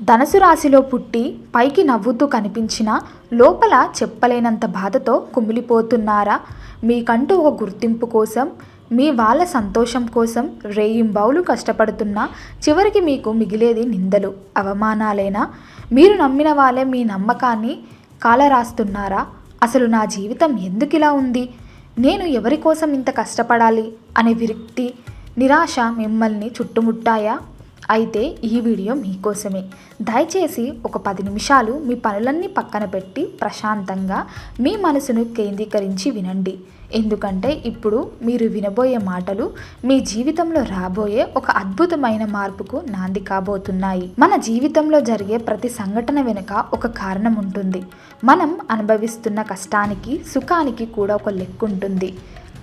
ధనుసు రాశిలో పుట్టి పైకి నవ్వుతూ కనిపించినా లోపల చెప్పలేనంత బాధతో కుమిలిపోతున్నారా? మీకంటూ ఒక గుర్తింపు కోసం మీ వాళ్ళ సంతోషం కోసం రేయింబావులు కష్టపడుతున్నా చివరికి మీకు మిగిలేది నిందలు అవమానాలేనా? మీరు నమ్మిన వాళ్ళే మీ నమ్మకాన్ని కాలరాస్తున్నారా? అసలు నా జీవితం ఎందుకు ఇలా ఉంది? నేను ఎవరి కోసం ఇంత కష్టపడాలి? అనే విరక్తి నిరాశ మిమ్మల్ని చుట్టుముట్టాయా? అయితే ఈ వీడియో మీకోసమే. దయచేసి ఒక పది నిమిషాలు మీ పనులన్నీ పక్కన పెట్టి ప్రశాంతంగా మీ మనసును కేంద్రీకరించి వినండి. ఎందుకంటే ఇప్పుడు మీరు వినబోయే మాటలు మీ జీవితంలో రాబోయే ఒక అద్భుతమైన మార్పుకు నాంది కాబోతున్నాయి. మన జీవితంలో జరిగే ప్రతి సంఘటన వెనుక ఒక కారణం ఉంటుంది. మనం అనుభవిస్తున్న కష్టానికి సుఖానికి కూడా ఒక లెక్కుంటుంది.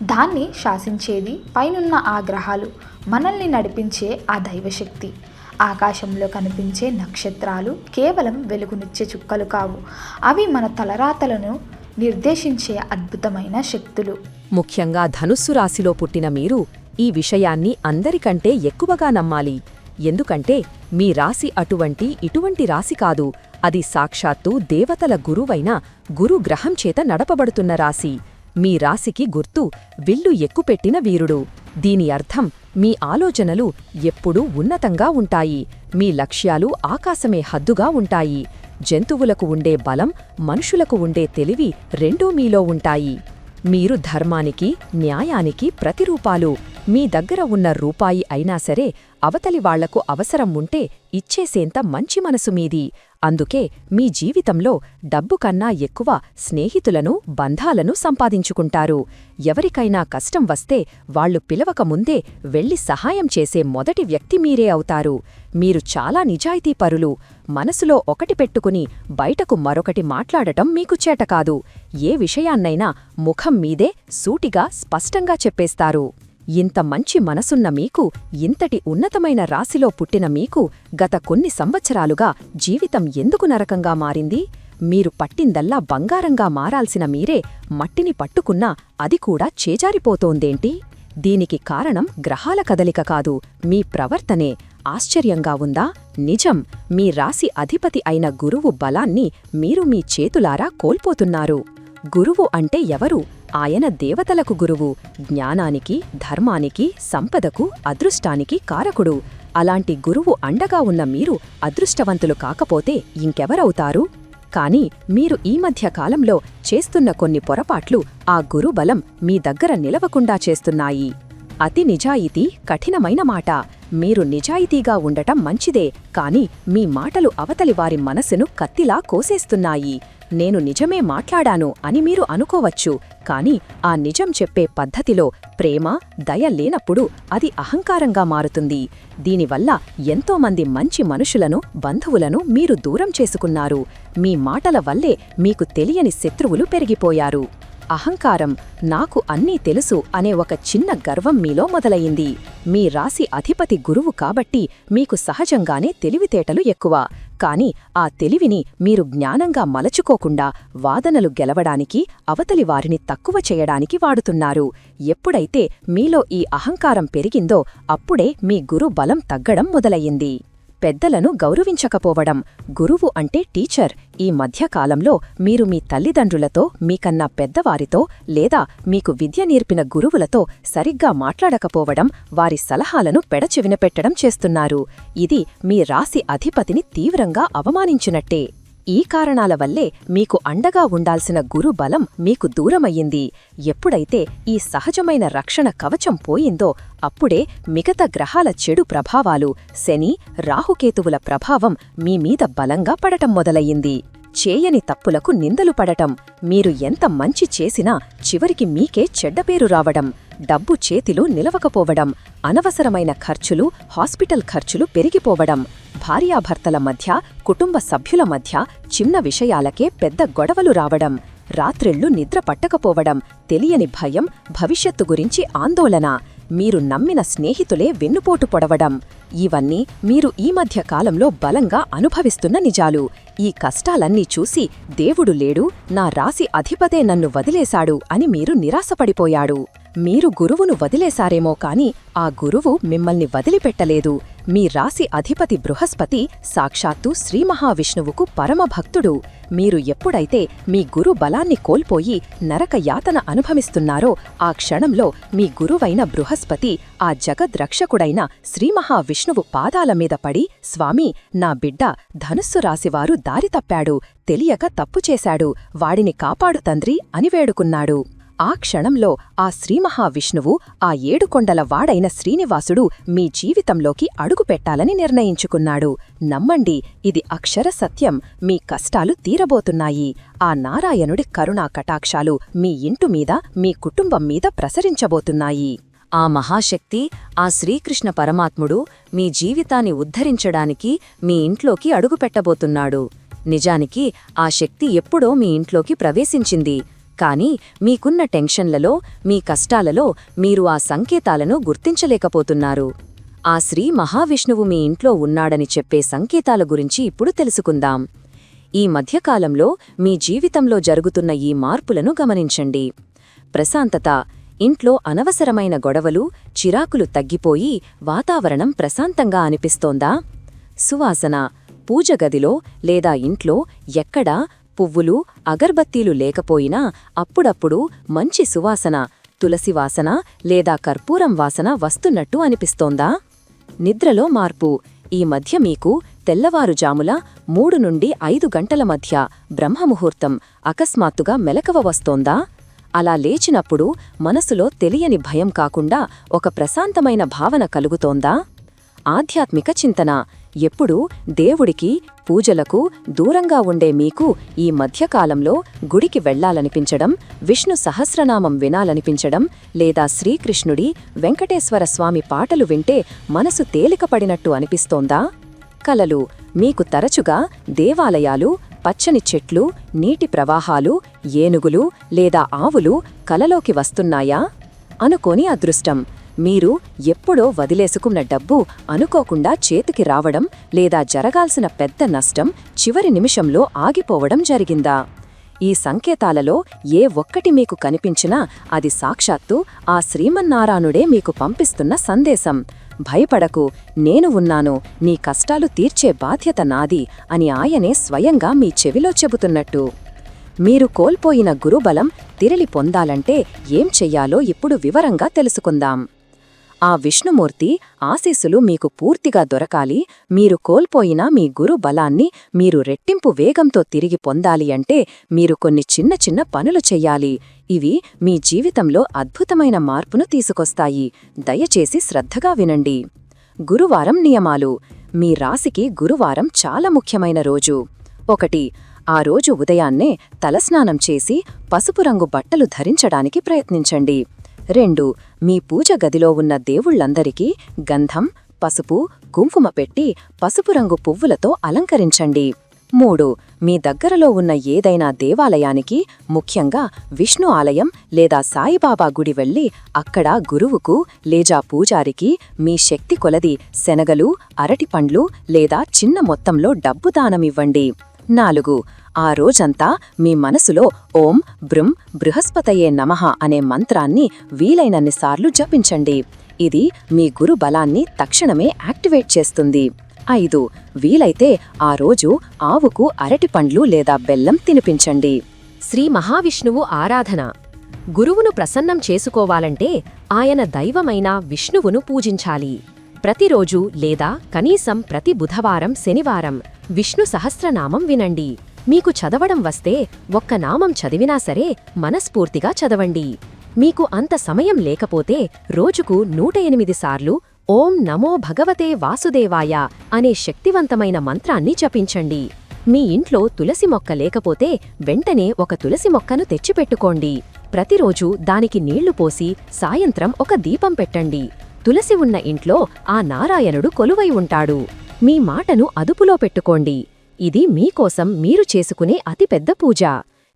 దాన్ని శాసించేది పైనున్న ఆ గ్రహాలు మనల్ని నడిపించే ఆ దైవశక్తి. ఆకాశంలో కనిపించే నక్షత్రాలు కేవలం వెలుగునిచ్చే చుక్కలు కావు. అవి మన తలరాతలను నిర్దేశించే అద్భుతమైన శక్తులు. ముఖ్యంగా ధనుస్సు రాశిలో పుట్టిన మీరు ఈ విషయాన్ని అందరికంటే ఎక్కువగా నమ్మాలి. ఎందుకంటే మీ రాశి అటువంటి ఇటువంటి రాశి కాదు అది సాక్షాత్తు దేవతల గురువైన గురు గ్రహం చేత నడపబడుతున్న రాశి. మీ రాశికి గుర్తు విల్లు ఎక్కుపెట్టిన వీరుడు. దీని అర్థం మీ ఆలోచనలు ఎప్పుడూ ఉన్నతంగా ఉంటాయి. మీ లక్ష్యాలు ఆకాశమే హద్దుగా ఉంటాయి. జంతువులకు ఉండే బలం మనుషులకు ఉండే తెలివి రెండూ మీలో ఉంటాయి. మీరు ధర్మానికి న్యాయానికి ప్రతిరూపాలు. మీ దగ్గర ఉన్న రూపాయి అయినా సరే అవతలి వాళ్ళకు అవసరం ఉంటే ఇచ్చేసేంత మంచి మనసు మీది. అందుకే మీ జీవితంలో డబ్బు కన్నా ఎక్కువ స్నేహితులను బంధాలను సంపాదించుకుంటారు. ఎవరికైనా కష్టం వస్తే వాళ్ళు పిలవక ముందే వెళ్ళి సహాయం చేసే మొదటి వ్యక్తి మీరే అవుతారు. మీరు చాలా నిజాయితీపరులు మనసులో ఒకటి పెట్టుకుని బయటకు మరొకటి మాట్లాడటం మీకు చేటకాదు ఏ విషయాన్నైనా ముఖం మీదే సూటిగా స్పష్టంగా చెప్పేస్తారు. ఇంత మంచి మనసున్న మీకు ఇంతటి ఉన్నతమైన రాశిలో పుట్టిన మీకు గత కొన్ని సంవత్సరాలుగా జీవితం ఎందుకు నరకంగా మారింది? మీరు పట్టిందల్లా బంగారంగా మారాల్సిన మీరే మట్టిని పట్టుకున్నా అది కూడా చేజారిపోతోందేంటి? దీనికి కారణం గ్రహాల కదలిక కాదు మీ ప్రవర్తనే. ఆశ్చర్యంగా ఉందా? నిజం మీ రాశి అధిపతి అయిన గురువు బలాన్ని మీరు మీ చేతులారా కోల్పోతున్నారు. గురువు అంటే ఎవరు? ఆయన దేవతలకు గురువు జ్ఞానానికి ధర్మానికి సంపదకు అదృష్టానికి కారకుడు. అలాంటి గురువు అండగా ఉన్న మీరు అదృష్టవంతులు కాకపోతే ఇంకెవరవుతారు? కాని మీరు ఈ మధ్య కాలంలో చేస్తున్న కొన్ని పొరపాట్లు ఆ గురుబలం మీ దగ్గర నిలవకుండా చేస్తున్నాయి. అతి నిజాయితీ కఠినమైన మాట. మీరు నిజాయితీగా ఉండటం మంచిదే కాని మీ మాటలు అవతలివారి మనసును కత్తిలా కోసేస్తున్నాయి. నేను నిజమే మాట్లాడాను అని మీరు అనుకోవచ్చు కాని ఆ నిజం చెప్పే పద్ధతిలో ప్రేమ దయ లేనప్పుడు అది అహంకారంగా మారుతుంది. దీనివల్ల ఎంతోమంది మంచి మనుషులను బంధువులను మీరు దూరం చేసుకున్నారు. మీ మాటల వల్లే మీకు తెలియని శత్రువులు పెరిగిపోయారు. అహంకారం నాకు అన్నీ తెలుసు అనే ఒక చిన్న గర్వం మీలో మొదలయింది మీ రాశి అధిపతి గురువు కాబట్టి మీకు సహజంగానే తెలివితేటలు ఎక్కువ. కాని ఆ తెలివిని మీరు జ్ఞానంగా మలచుకోకుండా వాదనలు గెలవడానికి అవతలి వారిని తక్కువ చేయడానికి వాడుతున్నారు. ఎప్పుడైతే మీలో ఈ అహంకారం పెరిగిందో అప్పుడే మీ గురు బలం తగ్గడం మొదలయ్యింది. పెద్దలను గౌరవించకపోవడం. గురువు అంటే టీచర్. ఈ మధ్యకాలంలో మీరు మీ తల్లిదండ్రులతో మీకన్నా పెద్దవారితో లేదా మీకు విద్య నేర్పిన గురువులతో సరిగ్గా మాట్లాడకపోవడం వారి సలహాలను పెడచెవినపెట్టడం చేస్తున్నారు. ఇది మీ రాశి అధిపతిని తీవ్రంగా అవమానించినట్టే. ఈ కారణాల వల్లే మీకు అండగా ఉండాల్సిన గురు బలం మీకు దూరమయ్యింది. ఎప్పుడైతే ఈ సహజమైన రక్షణ కవచం పోయిందో అప్పుడే మిగతా గ్రహాల చెడు ప్రభావాలు శని రాహుకేతువుల ప్రభావం మీ మీద బలంగా పడటం మొదలయ్యింది. చేయని తప్పులకు నిందలు పడటం మీరు ఎంత మంచి చేసినా చివరికి మీకే చెడ్డపేరు రావడం డబ్బు చేతిలో నిలవకపోవడం అనవసరమైన ఖర్చులు హాస్పిటల్ ఖర్చులు పెరిగిపోవడం భార్యాభర్తల మధ్య కుటుంబ సభ్యుల మధ్య చిన్న విషయాలకే పెద్ద గొడవలు రావడం రాత్రిళ్ళు నిద్ర పట్టకపోవడం తెలియని భయం భవిష్యత్తు గురించి ఆందోళన. మీరు నమ్మిన స్నేహితులే వెన్నుపోటు పొడవడం. ఇవన్నీ మీరు ఈ మధ్య కాలంలో బలంగా అనుభవిస్తున్న నిజాలు. ఈ కష్టాలన్నీ చూసి దేవుడు లేడు నా రాశి అధిపతే నన్ను వదిలేశాడు అని మీరు నిరాశపడిపోయాడు. మీరు గురువును వదిలేశారేమో కాని ఆ గురువు మిమ్మల్ని వదిలిపెట్టలేదు. మీ రాశి అధిపతి బృహస్పతి సాక్షాత్తు శ్రీ మహావిష్ణువుకు పరమభక్తుడు మీరు ఎప్పుడైతే మీ గురు బలాన్ని కోల్పోయి నరక యాతన అనుభవిస్తున్నారో ఆ క్షణంలో మీ గురువైన బృహస్పతి ఆ జగద్రక్షకుడైన శ్రీ మహావిష్ణువు పాదాల మీద పడి స్వామి నా బిడ్డ ధనుస్సు రాశివారు దారి తప్పాడు తెలియక తప్పు చేశాడు వాడిని కాపాడు తండ్రి అని వేడుకున్నాడు. ఆ క్షణంలో ఆ శ్రీమహావిష్ణువు ఆ ఏడుకొండల వాడైన శ్రీనివాసుడు మీ జీవితంలోకి అడుగుపెట్టాలని నిర్ణయించుకున్నాడు. నమ్మండి ఇది అక్షర సత్యం. మీ కష్టాలు తీరబోతున్నాయి. ఆ నారాయణుడి కరుణా కటాక్షాలు మీ ఇంటు మీద మీ కుటుంబం మీద ప్రసరించబోతున్నాయి. ఆ మహాశక్తి ఆ శ్రీకృష్ణ పరమాత్ముడు మీ జీవితాన్ని ఉద్ధరించడానికి మీ ఇంట్లోకి అడుగుపెట్టబోతున్నాడు నిజానికి ఆ శక్తి ఎప్పుడో మీ ఇంట్లోకి ప్రవేశించింది. కాని మీకున్న టెన్షన్లలో మీ కష్టాలలో మీరు ఆ సంకేతాలను గుర్తించలేకపోతున్నారు. ఆ శ్రీ మహావిష్ణువు మీ ఇంట్లో ఉన్నాడని చెప్పే సంకేతాల గురించి ఇప్పుడు తెలుసుకుందాం. ఈ మధ్యకాలంలో మీ జీవితంలో జరుగుతున్న ఈ మార్పులను గమనించండి. ప్రశాంతత ఇంట్లో అనవసరమైన గొడవలు చిరాకులు తగ్గిపోయి వాతావరణం ప్రశాంతంగా అనిపిస్తోందా? సువాసన పూజగదిలో లేదా ఇంట్లో ఎక్కడా పువ్వులు అగర్బత్తీలు లేకపోయినా అప్పుడప్పుడు మంచి సువాసన తులసి వాసన లేదా కర్పూరం వాసన వస్తున్నట్టు అనిపిస్తోందా? నిద్రలో మార్పు. ఈ మధ్య మీకు తెల్లవారుజాముల మూడు నుండి ఐదు గంటల మధ్య బ్రహ్మముహూర్తం అకస్మాత్తుగా మెలకువ వస్తోందా? అలా లేచినప్పుడు మనసులో తెలియని భయం కాకుండా ఒక ప్రశాంతమైన భావన కలుగుతోందా? ఆధ్యాత్మిక చింతన. ఎప్పుడూ దేవుడికి పూజలకు దూరంగా ఉండే మీకు ఈ మధ్యకాలంలో గుడికి వెళ్ళాలనిపించడం విష్ణు సహస్రనామం వినాలనిపించడం లేదా శ్రీకృష్ణుడి వెంకటేశ్వర స్వామి పాటలు వింటే మనసు తేలికపడినట్టు అనిపిస్తోందా? కలలు మీకు తరచుగా దేవాలయాలు పచ్చని చెట్లు నీటి ప్రవాహాలు ఏనుగులు లేదా ఆవులు కలలోకి వస్తున్నాయా? అనుకోని అదృష్టం. మీరు ఎప్పుడో వదిలేసుకున్న డబ్బు అనుకోకుండా చేతికి రావడం లేదా జరగాల్సిన పెద్ద నష్టం చివరి నిమిషంలో ఆగిపోవడం జరిగిందా? ఈ సంకేతాలలో ఏ ఒక్కటి మీకు కనిపించినా అది సాక్షాత్తు ఆ శ్రీమన్నారాయణుడే మీకు పంపిస్తున్న సందేశం. భయపడకు నేను ఉన్నాను నీ కష్టాలు తీర్చే బాధ్యత నాది అని ఆయనే స్వయంగా మీ చెవిలో చెబుతున్నట్టు. మీరు కోల్పోయిన గురుబలం తిరిగి పొందాలంటే ఏం చెయ్యాలో ఇప్పుడు వివరంగా తెలుసుకుందాం. ఆ విష్ణుమూర్తి ఆశీస్సులు మీకు పూర్తిగా దొరకాలి. మీరు కోల్పోయిన మీ గురు బలాన్ని మీరు రెట్టింపు వేగంతో తిరిగి పొందాలి అంటే మీరు కొన్ని చిన్న చిన్న పనులు చెయ్యాలి. ఇవి మీ జీవితంలో అద్భుతమైన మార్పును తీసుకొస్తాయి. దయచేసి శ్రద్ధగా వినండి. గురువారం నియమాలు. మీ రాశికి గురువారం చాలా ముఖ్యమైన రోజు. ఒకటి ఆ రోజు ఉదయాన్నే తలస్నానం చేసి పసుపు రంగు బట్టలు ధరించడానికి ప్రయత్నించండి. రెండు మీ పూజ గదిలో ఉన్న దేవుళ్ళందరికీ గంధం పసుపు కుంకుమ పెట్టి పసుపు రంగు పువ్వులతో అలంకరించండి. మూడు మీ దగ్గరలో ఉన్న ఏదైనా దేవాలయానికి ముఖ్యంగా విష్ణు ఆలయం లేదా సాయిబాబా గుడి వెళ్ళి అక్కడ గురువుకు లేదా పూజారికి మీ శక్తి కొలది శనగలు అరటిపండ్లు లేదా చిన్న మొత్తంలో డబ్బు దానమివ్వండి. నాలుగు. ఆ రోజంతా మీ మనసులో ఓం బృం బృహస్పతయే నమః అనే మంత్రాన్ని వీలైనన్నిసార్లు జపించండి. ఇది మీ గురు బలాన్ని తక్షణమే యాక్టివేట్ చేస్తుంది. ఐదు. వీలైతే ఆ రోజు ఆవుకు అరటిపండ్లు లేదా బెల్లం తినిపించండి. శ్రీ మహావిష్ణువు ఆరాధన. గురువును ప్రసన్నం చేసుకోవాలంటే ఆయన దైవమైన విష్ణువును పూజించాలి. ప్రతిరోజు లేదా కనీసం ప్రతి బుధవారం శనివారం విష్ణు సహస్రనామం వినండి. మీకు చదవడం వస్తే ఒక్క నామం చదివినా సరే మనస్ఫూర్తిగా చదవండి. మీకు అంత సమయం లేకపోతే రోజుకు నూట ఎనిమిది సార్లు ఓం నమో భగవతే వాసుదేవాయ అనే శక్తివంతమైన మంత్రాన్ని జపించండి. మీ ఇంట్లో తులసి మొక్క లేకపోతే వెంటనే ఒక తులసి మొక్కను తెచ్చిపెట్టుకోండి. ప్రతిరోజు దానికి నీళ్ళు పోసి సాయంత్రం ఒక దీపం పెట్టండి. తులసి ఉన్న ఇంట్లో ఆ నారాయణుడు కొలువై ఉంటాడు. మీ మాటను అదుపులో పెట్టుకోండి. ఇది మీకోసం మీరు చేసుకునే అతిపెద్ద పూజ.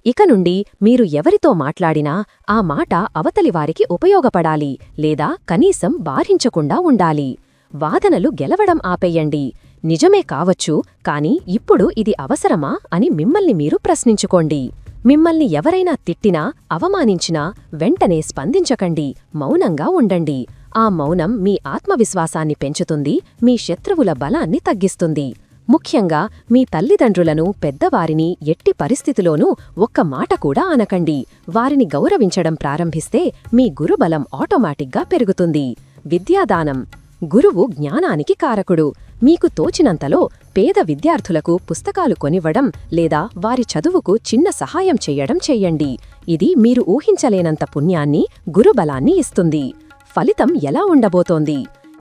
ఇక నుండి మీరు ఎవరితో మాట్లాడినా ఆ మాట అవతలివారికి ఉపయోగపడాలి లేదా కనీసం బాధించకుండా ఉండాలి. వాదనలు గెలవడం ఆపేయండి. నిజమే కావచ్చు కాని ఇప్పుడు ఇది అవసరమా అని మిమ్మల్ని మీరు ప్రశ్నించుకోండి. మిమ్మల్ని ఎవరైనా తిట్టినా అవమానించినా వెంటనే స్పందించకండి. మౌనంగా ఉండండి. ఆ మౌనం మీ ఆత్మవిశ్వాసాన్ని పెంచుతుంది మీ శత్రువుల బలాన్ని తగ్గిస్తుంది. ముఖ్యంగా మీ తల్లిదండ్రులను పెద్దవారిని ఎట్టి పరిస్థితిలోనూ ఒక్క మాట కూడా అనకండి. వారిని గౌరవించడం ప్రారంభిస్తే మీ గురుబలం ఆటోమాటిక్గా పెరుగుతుంది. విద్యాదానం. గురువు జ్ఞానానికి కారకుడు. మీకు తోచినంతలో పేద విద్యార్థులకు పుస్తకాలు కొనివ్వడం లేదా వారి చదువుకు చిన్న సహాయం చెయ్యడం చెయ్యండి ఇది మీరు ఊహించలేనంత పుణ్యాన్ని గురుబలాన్ని ఇస్తుంది. ఫలితం ఎలా ఉండబోతోంది?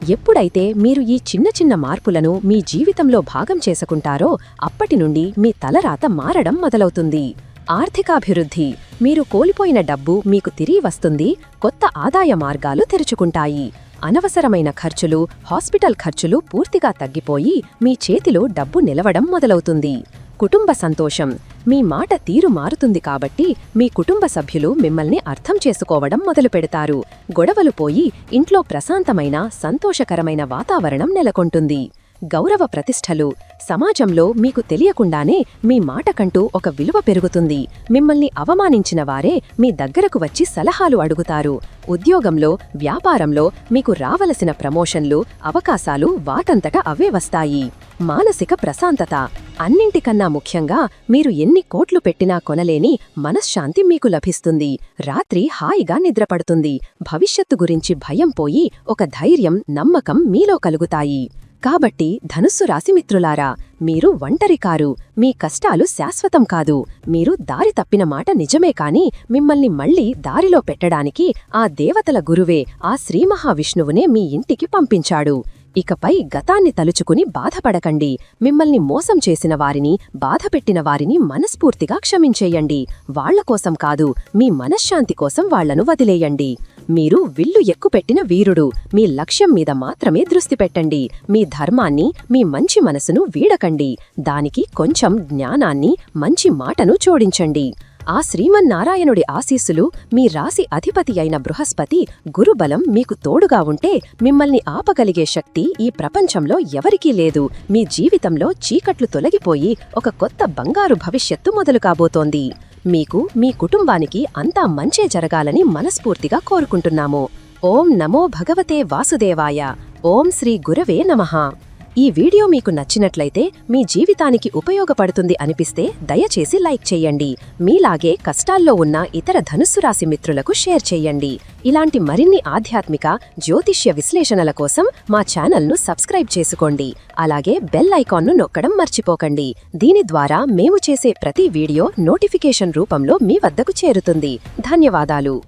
ఎప్పుడైతే మీరు ఈ చిన్న చిన్న మార్పులను మీ జీవితంలో భాగం చేసుకుంటారో అప్పటి నుండి మీ తలరాత మారడం మొదలవుతుంది. ఆర్థికాభివృద్ధి. మీరు కోల్పోయిన డబ్బు మీకు తిరిగి వస్తుంది కొత్త ఆదాయ మార్గాలు తెరుచుకుంటాయి. అనవసరమైన ఖర్చులు హాస్పిటల్ ఖర్చులు పూర్తిగా తగ్గిపోయి మీ చేతిలో డబ్బు నిలవడం మొదలవుతుంది. కుటుంబ సంతోషం. మీ మాట తీరు మారుతుంది కాబట్టి మీ కుటుంబ సభ్యులు మిమ్మల్ని అర్థం చేసుకోవడం మొదలుపెడతారు గొడవలు పోయి ఇంట్లో ప్రశాంతమైన సంతోషకరమైన వాతావరణం నెలకొంటుంది. గౌరవ ప్రతిష్టలు సమాజంలో మీకు తెలియకుండానే మీ మాటకంటూ ఒక విలువ పెరుగుతుంది. మిమ్మల్ని అవమానించిన వారే మీ దగ్గరకు వచ్చి సలహాలు అడుగుతారు. ఉద్యోగంలో వ్యాపారంలో మీకు రావలసిన ప్రమోషన్లు అవకాశాలు వాటంతట అవే వస్తాయి. మానసిక ప్రశాంతత అన్నింటికన్నా ముఖ్యంగా మీరు ఎన్ని కోట్లు పెట్టినా కొనలేని మనశ్శాంతి మీకు లభిస్తుంది. రాత్రి హాయిగా నిద్రపడుతుంది. భవిష్యత్తు గురించి భయం పోయి ఒక ధైర్యం నమ్మకం మీలో కలుగుతాయి. కాబట్టి ధనుస్సు రాశి మిత్రులారా మీరు ఒంటరి కారు మీ కష్టాలు శాశ్వతం కాదు. మీరు దారి తప్పిన మాట నిజమే కాని మిమ్మల్ని మళ్ళీ దారిలో పెట్టడానికి ఆ దేవతల గురువే ఆ శ్రీమహావిష్ణువునే మీ ఇంటికి పంపించాడు. ఇకపై గతాన్ని తలుచుకుని బాధపడకండి. మిమ్మల్ని మోసం చేసిన వారిని బాధపెట్టిన వారిని మనస్ఫూర్తిగా క్షమించేయండి. వాళ్ళ కోసం కాదు మీ మనశ్శాంతి కోసం వాళ్ళను వదిలేయండి. మీరు విల్లు ఎక్కుపెట్టిన వీరుడు. మీ లక్ష్యం మీద మాత్రమే దృష్టి పెట్టండి. మీ ధర్మాన్ని మీ మంచి మనసును వీడకండి. దానికి కొంచెం జ్ఞానాన్ని మంచి మాటను జోడించండి. ఆ శ్రీమన్నారాయణుడి ఆశీస్సులు మీ రాశి అధిపతి అయిన బృహస్పతి గురుబలం మీకు తోడుగా ఉంటే మిమ్మల్ని ఆపగలిగే శక్తి ఈ ప్రపంచంలో ఎవరికీ లేదు. మీ జీవితంలో చీకట్లు తొలగిపోయి ఒక కొత్త బంగారు భవిష్యత్తు మొదలు కాబోతోంది మీకు మీ కుటుంబానికి అంతా మంచే జరగాలని మనస్ఫూర్తిగా కోరుకుంటున్నాము. ఓం నమో భగవతే వాసుదేవాయ. ఓం శ్రీ గురవే నమః. ఈ వీడియో మీకు నచ్చినట్లయితే మీ జీవితానికి ఉపయోగపడుతుంది అనిపిస్తే దయచేసి లైక్ చేయండి. మీలాగే కష్టాల్లో ఉన్న ఇతర ధనుస్సు రాశి మిత్రులకు షేర్ చేయండి. ఇలాంటి మరిన్ని ఆధ్యాత్మిక జ్యోతిష్య విశ్లేషణల కోసం మా ఛానల్ను సబ్స్క్రైబ్ చేసుకోండి. అలాగే బెల్ ఐకాన్ను నొక్కడం మర్చిపోకండి. దీని ద్వారా మేము చేసే ప్రతి వీడియో నోటిఫికేషన్ రూపంలో మీ వద్దకు చేరుతుంది. ధన్యవాదాలు.